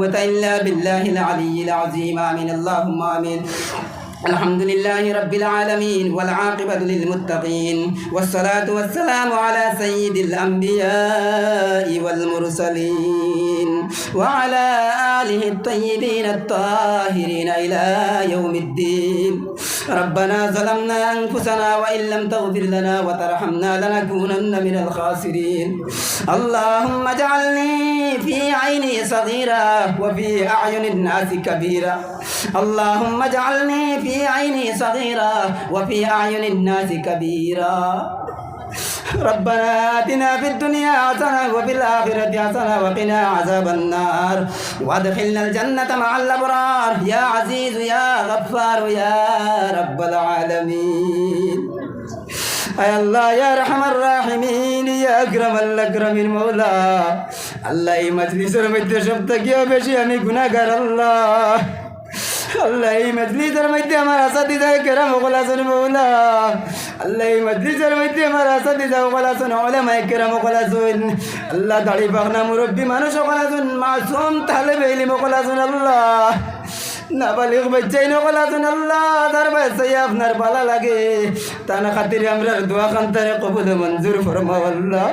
قوة إلا بالله العلي العظيم. آمين. اللهم آمين. الحمد لله رب العالمين والعاقبة للمتقين والصلاة والسلام على سيد الأنبياء والمرسلين وعلى آله الطيبين الطاهرين إلى يوم الدين. ربنا ظلمنا أنفسنا وإن لم تغفر لنا وترحمنا لنكونن من الخاسرين. اللهم اجعلني في عيني صغيرة وفي أعين الناس كبيرة. اللهم اجعلني في عيني صغيرة وفي أعين الناس كبيرة ربنا آتنا في الدنيا حسنة وفي الآخرة حسنة وقنا عذاب النار وادخلنا الجنة مع الأبرار يا عزيز يا غفار يا رب العالمين আয় আল্লাহ ইয়া রহমান রাহিমিন ইয়া আকরামাল আকরামিন মৌলা আল্লাহ এই মজলিসের মধ্যে সব থেকে বেশি আমি গুনাহগার আল্লাহ আল্লাহ, এই মজলিসের মধ্যে আমার আশা দিদা কেরাম ওগল আসুন মৌলা। আল্লাহ, এই মজলিসের মধ্যে আমার আশা দিদা ওগল আসুন ওলামায় কেরাম ওগল আসুন। আল্লাহ, দাড়ি পাখনা মুরব্বী মানুষ ওগল আসুন, মাসুম তাহলে বেইলি ওগল আসুন আল্লাহ। নাবালিক বাচ্চাই নকল আছেন আল্লাহ, তার বাচ্চাই আপনার ভালো লাগে। তার খাতিরে আমরা দোয়া খান্তারে কবুল মঞ্জুর ফরমাও আল্লাহ।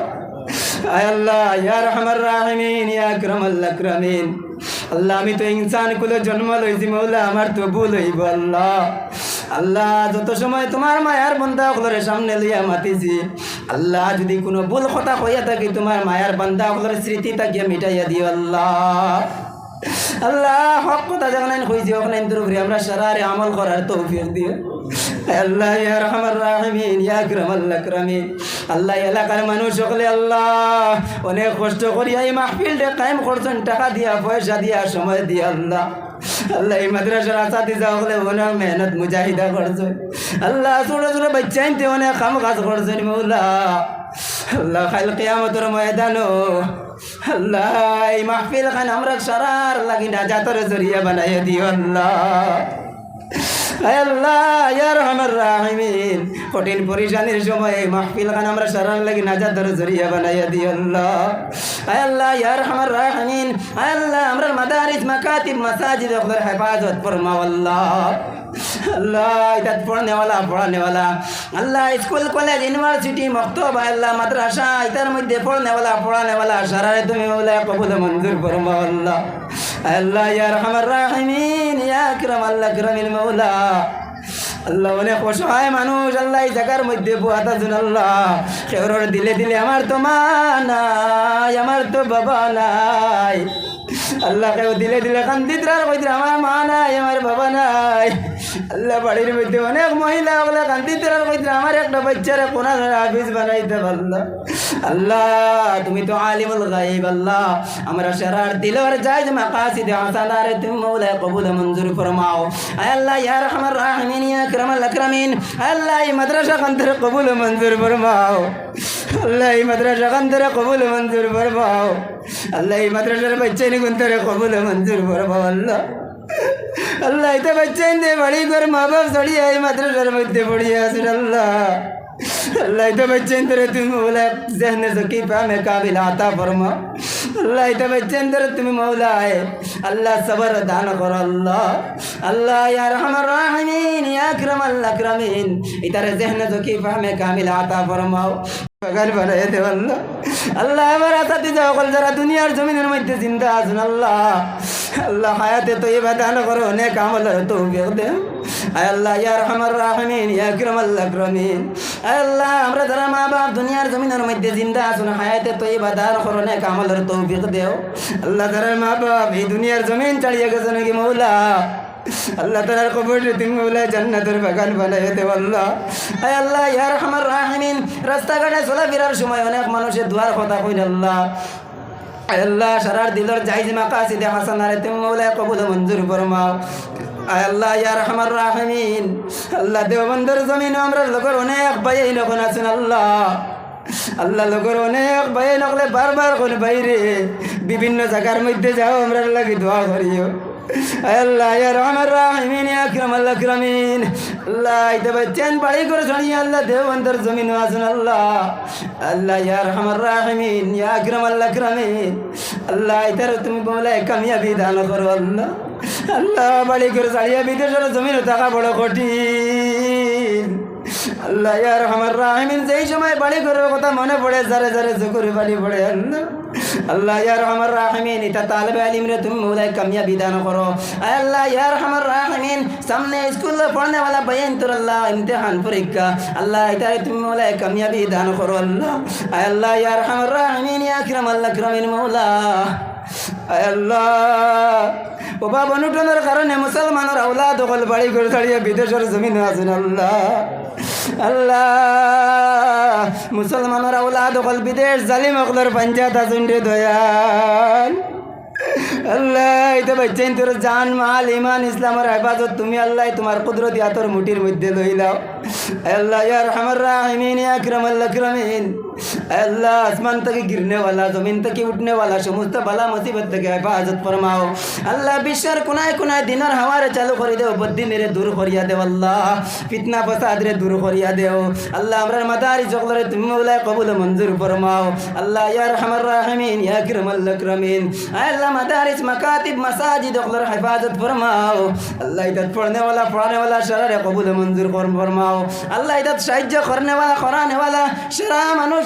আয় আল্লাহ, ইয়া রহমান রাহিমিন, ইয়া আকরাম আল্লাহ আল্লাহ, আমি তো ইনসান কুলে জন্ম লইছি, মৌলা, আমার তো ভুল হইব আল্লাহ। আল্লাহ, যত সময় তোমার মায়ার বন্ধা সকলের সামনে লইয়া মাতিছি, আল্লাহ, যদি কোনো ভুল কথা হইয়া থাকি, তোমার মায়ার বান্ধা সকলের স্মৃতি তাকিয়া মিটাইয়া দিও আল্লাহ। আল্লাহ, হক কথা যখন হয়েছে ওখানে দুর্বরি আমরা সারারে আমল করার তৌফিক দিও। আল্লাহ, ইয়া রহমান রাহিমিন, ইয়া আকরাম আল্লাহ আল্লাহ এলাকার মানুষ সকলে আল্লাহ, অনেক কষ্ট করিয়া এই মাহফিলটা কায়েম করছেন, টাকা দিয়া, পয়সা দিয়া, সময় দিয়া আল্লাহ। আল্লাহ এই মাদ্রাসার আশা দিতে হলে অনেক মেহনত, মুজাহিদা করছে আল্লাহ ছোট ছোট বাচ্চা আনতে অনেক কাম কাজ করছেন মৌলা। আল্লাহ খাইল কেয়ামতের ময়দানো আল্লাহ এই মাহফিল খান আমরা সারার লাগি না জাতর জরিয়া বানাইয়া দিও আল্লাহ। কঠিন পরিশানির সময় মাহফিল খান আমরা সারার লাগি নাজাতের জরিয়া বানাইয়া দিও আল্লাহ। আয় আল্লাহ আমরা হেফাজত আল্লাহ। কলেজ, ইউনিভার্সিটি মাদ্রাসা এটার মধ্যে পড়নেওয়ালা, পড়ানেওয়ালা, সারারে তুমি বলে কবুল মঞ্জুর ফরমাও আল্লাহ। আল্লাহ ইয়া রহমান রাহিমিন, ইয়া আকরাম আল্লাহ আকরামিল মাওলা আল্লাহ অনেক অসহায় মানুষ, আল্লাহ এই জায়গার মধ্যে বুয়াতা শুন আল্লাহ। কেউর দিলে দিলে আমার তো মা নাই, আমার তো বাবা নাই। আল্লাহ কেউ দিলে দিলে কান্দিদ্রার মধ্যে আমার মা নাই, আমার বাবা নাই। আল্লাহ বাড়ির মধ্যে অনেক মহিলা ওগুলা কান্দিদ্রার কইদ্রা আমার একটা বাচ্চারা কোনা হাফিজ বানাইতে পারল। আল্লাহ, তুমি তো আলিমুল গাইব আল্লাহ। আমরা সারার দিলর যাই যে মাকাসিদে হাসানারে তুমি মৌলা কবুল মঞ্জুর ফরমাও। আয় আল্লাহ, ইয়া রহমান রাহিমিন, ইয়া আকরামাল আকরামিন। আল্লাহ, এই মাদ্রাসা কান্তরে কবুল মঞ্জুর ফরমাও। আল্লাহ, এই মাদ্রাসা কান্তরে কবুল মঞ্জুর ফরমাও। আল্লাহ, এই মাদ্রাসার বাচ্চা নি কুন্তরে কবুল মঞ্জুর ফরমাও, আল্লাহ। আল্লাহ এটা বাচ্চা দে বাড়ি ঘর মা বাপ সড়িয়ে এই মাদ্রাসার মধ্যে পড়িয়ে আসুন আল্লাহ আল্লাহ এটা বাচ্চা তোরে তুমি বলে জেহনে সকি পামে কাবিল আতা ফরমা আল্লাহ এটা বাচ্চা তোরে তুমি মৌলা আয় আল্লাহ সবর দান কর আল্লাহ আল্লাহ ইয়ার আমার রাহমিন ইয়াকরম আল্লাহ আকরামিন ইতারে জেহনে সকি পামে কাবিল আতা ফরমাও বাগান বানাইয়া দেব আল্লাহ আল্লাহ আমার আশা দিতে সকল যারা দুনিয়ার জমিনের মধ্যে চিন্তা আসুন আল্লাহ আল্লাহ হায়াতে তো এবার দান করো অনেক আমল তো দে আয় আল্লাহ ইয়ার আমার রাহমিন, ইয়া আকরাম আল্লাহ আকরামিন আল্লাহ, আমরা যারা মা বাপ দুনিয়ার জমিনের মধ্যে জিন্দা আছেন, হায়াতে তো এবার দান করো অনেক আমলের তৌফিক দেও। আল্লাহ যারা মা বাপ এই দুনিয়ার জমিন চালিয়ে গেছে নাকি মৌলা? আল্লাহ তালার কবর তুমি বলে জান্নাতের বাগান বানাই দে আল্লাহ। আয় আল্লাহ ইয়ার আমার রাহিমিন, রাস্তাঘাটে চলাফেরার সময় অনেক মানুষের দুয়ার কথা কইন আল্লাহ। আল্লাহ, সারার দিলর জাইজ মাকাসিদে হাসানারে তুমি মৌলা কবুল মঞ্জুর ফরমাও। আল্লাহ ইয়ার রহমান রাহিমিন। আল্লাহ, দেওবন্দর জমিন আমরা লোকের অনেক ভাই নখন আছেন আল্লাহ। আল্লাহ, লোকের অনেক ভাই নকলে বারবার কোন বাইরে। বিভিন্ন জায়গার মধ্যে যাও, আমরা লাগি দোয়া করিও। আল্লাহ, ইয়া রহমান রাহিমিন, ইয়া আকরাম আল আকরামিন। আল্লাহ ইতে বাচ্চান বাড়ি করে শুনি আল্লাহ দেও অন্তর জমিন আসুন আল্লাহ। আল্লাহ, ইয়া রহমান রাহিমিন, ইয়া আকরাম আল আকরামিন। আল্লাহ ইতার তুমি বলে কামিয়াবি দান করো আল্লাহ। আল্লাহ, বাড়ি করে চালিয়া বিদেশের জমিন থাকা বড় কঠিন। আল্লাহ ইয়ার আমার রাহমিন, যেই সময় বাড়ি করার কথা মনে পড়ে জারে জারে জুকুরে বাড়ি পড়ে আল্লাহ। আল্লাহ ইয়ার আমার রাহমিন এটা তালবে আলিম রে তুমি মৌলাই কামিয়া বিধান করো আল্লাহ ইয়ার আমার রাহমিন সামনে স্কুল পড়নে वाला बयान তোর আল্লাহ ইমতিহান পরীক্ষা আল্লাহ এটা তুমি মৌলাই কামিয়া বিধান করো আল্লাহ আল্লাহ ইয়ার আমার রাহমিন ইয়া আকরাম আল্লাহ আকরামিন মৌলা আল্লাহ বাবা বনুটনের কারণে মুসলমানের আওলা দখল বাড়ি করে ছাড়িয়ে বিদেশের জমিন আছেন আল্লাহ। আল্লাহ। মুসলমানের আওলা দখল বিদেশ জালিম অকলের পঞ্চায়েত আছেন রে দয়াল। আল্লাহ এটা তোর জান, মাল, ইমান ইসলামের হেফাজত। তুমি আল্লাহ তোমার কুদরতি হাতর মুঠির মধ্যে লইলাও। আল্লাহ ইয়ার হামার রাহিমিন আল্লাহ আসমান থেকে গিরনেওয়ালা জমিন থেকে উঠনেওয়ালা, সমস্ত বালা মুসিবত থেকে হেফাজত ফরমাও। আল্লাহ বিশ্বের কোনায় কোনায় দিনের হাওয়ারে চালু করে দেও বদ্দি মেরে দূর করিয়া দেও আল্লাহ। ফিতনা ফসাদরে দূর করিয়া দেও। আল্লাহ আমরার মাদারি জগলরে তুমি মৌলায় কবুল মঞ্জুর ফরমাও। আল্লাহ ইয়ার হামার রাহমিন, ইয়া কিরমাল আকরামিন। আল্লাহ মাদারিস, মাকাতিব, মাসাজিদ জগলর হেফাজত ফরমাও। আল্লাহ ইদাত পড়নেওয়ালা, পড়ানেওয়ালা, সারারে কবুল মঞ্জুর ফরমাও। আল্লাহ ইদাত সাহায্য করনেওয়ালা করানেওয়ালা সারা মানুষ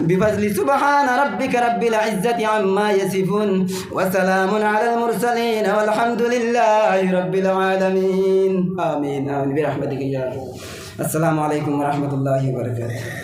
بفضل سبحان ربك رب العزة عما يصفون وسلام على المرسلين والحمد لله رب العالمين. آمين. آمين. برحمتك يا رب. السلام عليكم ورحمة الله وبركاته.